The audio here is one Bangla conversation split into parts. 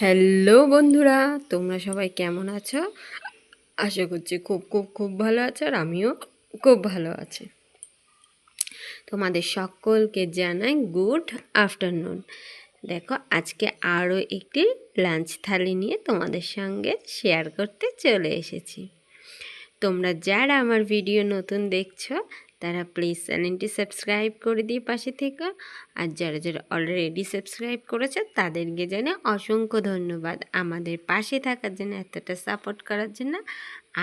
হ্যালো বন্ধুরা, তোমরা সবাই কেমন আছো? আশা করছি খুব খুব খুব ভালো আছো আর আমিও খুব ভালো আছি। তোমাদের সকলকে জানাই গুড আফটারনুন। দেখো, আজকে আরও একটি লাঞ্চ থালি নিয়ে তোমাদের সঙ্গে শেয়ার করতে চলে এসেছি। তোমরা যারা আমার ভিডিও নতুন দেখছ তারা প্লিজ চ্যানেলটি সাবস্ক্রাইব করে দিয়ে পাশে থেকে। আর যারা যারা অলরেডি সাবস্ক্রাইব করেছে, তাদেরকে জানে অসংখ্য ধন্যবাদ। আমাদের পাশে থাকার জন্য, এতটা সাপোর্ট করার জন্য,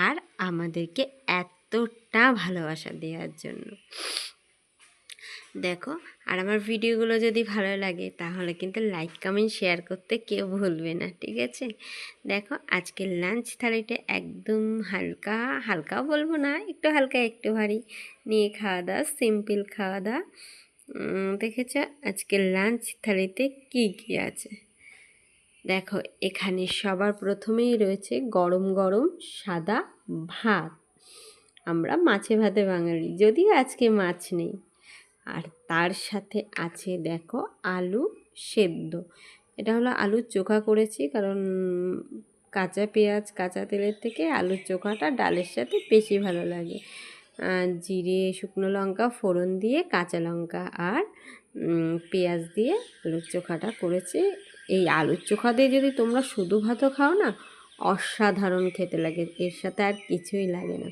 আর আমাদেরকে এতটা ভালোবাসা দেওয়ার জন্য। দেখো, আর আমার ভিডিওগুলো যদি ভালো লাগে, তাহলে কিন্তু লাইক কমেন্ট শেয়ার করতে কেউ ভুলবে না, ঠিক আছে? দেখো, আজকের লাঞ্চ থালিটা একদম হালকা, হালকাও বলব না, একটু হালকা, একটু ভারী। নিয়ে খাওয়া দাওয়া সিম্পল খাওয়া দাওয়া। দেখেছ? আজকের লাঞ্চ থালিতে কি কি আছে? দেখো, এখানে সবার প্রথমেই রয়েছে গরম গরম সাদা ভাত। আমরা মাছে ভাতে বাঙালি, যদিও আজকে মাছ নেই। আর তার সাথে আছে, দেখো, আলু সেদ্ধ। এটা হলো আলুর চোখা করেছি, কারণ কাঁচা পেঁয়াজ, কাঁচা তেলের থেকে আলুর চোখাটা ডালের সাথে বেশি ভালো লাগে। জিরে, শুকনো লঙ্কা, ফোড়ন দিয়ে কাঁচা লঙ্কা আর পেঁয়াজ দিয়ে আলুর চোখাটা করেছি। এই আলুর চোখা দিয়ে যদি তোমরা শুধু ভাতও খাও না, অসাধারণ খেতে লাগে, এর সাথে আর কিছুই লাগে না।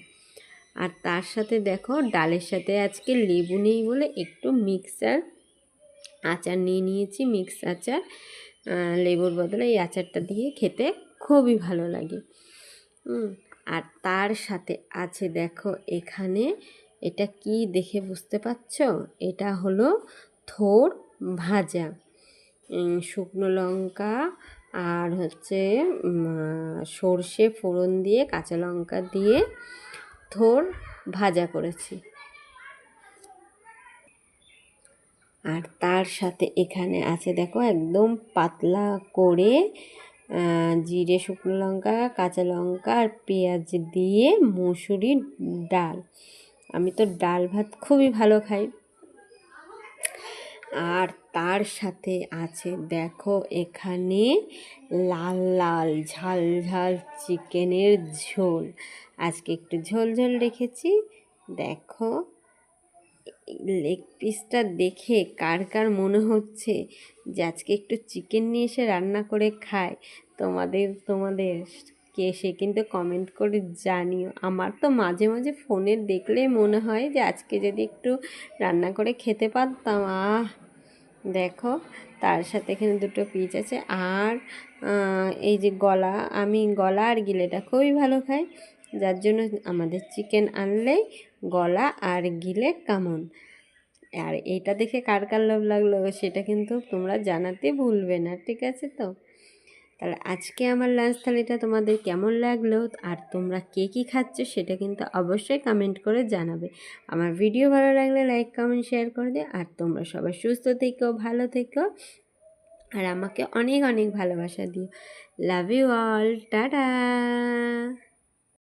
আর তার সাথে দেখো ডালের সাথে আজকে লেবু নেই বলে একটু মিক্সার আচার নিয়ে নিয়েছি, মিক্স আচার। লেবুর বদলে এই আচারটা দিয়ে খেতে খুবই ভালো লাগে। আর তার সাথে আছে দেখো এখানে, এটা কি দেখে বুঝতে পারছ? এটা হলো থোর ভাজা। শুকনো লঙ্কা আর হচ্ছে সর্ষে ফোড়ন দিয়ে, কাঁচা লঙ্কা দিয়ে থোর ভাজা করেছি। আর তার সাথে এখানে আছে, দেখো, একদম পাতলা করে জিরে, শুকনো লঙ্কা, কাঁচা লঙ্কা আর পেঁয়াজ দিয়ে মুসুরির ডাল। আমি তো ডাল ভাত খুবই ভালো খাই। আর তার সাথে আছে, দেখো এখানে লাল লাল ঝাল ঝাল চিকেনের ঝোল। আজকে একটু ঝোল ঝোল রেখেছি। দেখো, লেগ পিসটা দেখে কার কার মনে হচ্ছে যে আজকে একটু চিকেন নিয়ে এসে রান্না করে খায়। তোমাদের তোমাদের কে সে কিন্তু কমেন্ট করে জানিও। আমার তো মাঝে মাঝে ফোনে দেখলে মনে হয় যে আজকে যদি একটু রান্না করে খেতে পারতাম, আহ! দেখো, তার সাথে এখানে দুটো পিচ আছে। আর এই যে গলা, আমি গলা আর গিলেটা খুবই ভালো খাই। যার জন্য আমাদের চিকেন আনলেই গলা আর গিলে কামন। আর এইটা দেখে কার কার লোভ লাগল, সেটা কিন্তু তোমরা জানাতে ভুলবে না, ঠিক আছে তো? তাহলে আজকে আমার লাঞ্চ থালিটা তোমাদের কেমন লাগল আর তোমরা কে কী খাচ্ছ সেটা কিন্তু অবশ্যই কমেন্ট করে জানাবে। আমার ভিডিও ভালো লাগলে লাইক কমেন্ট শেয়ার করে দিও আর তোমরা সবাই সুস্থ থেকো, ভালো থেকো আর আমাকে অনেক অনেক ভালোবাসা দিও। Love you all tata!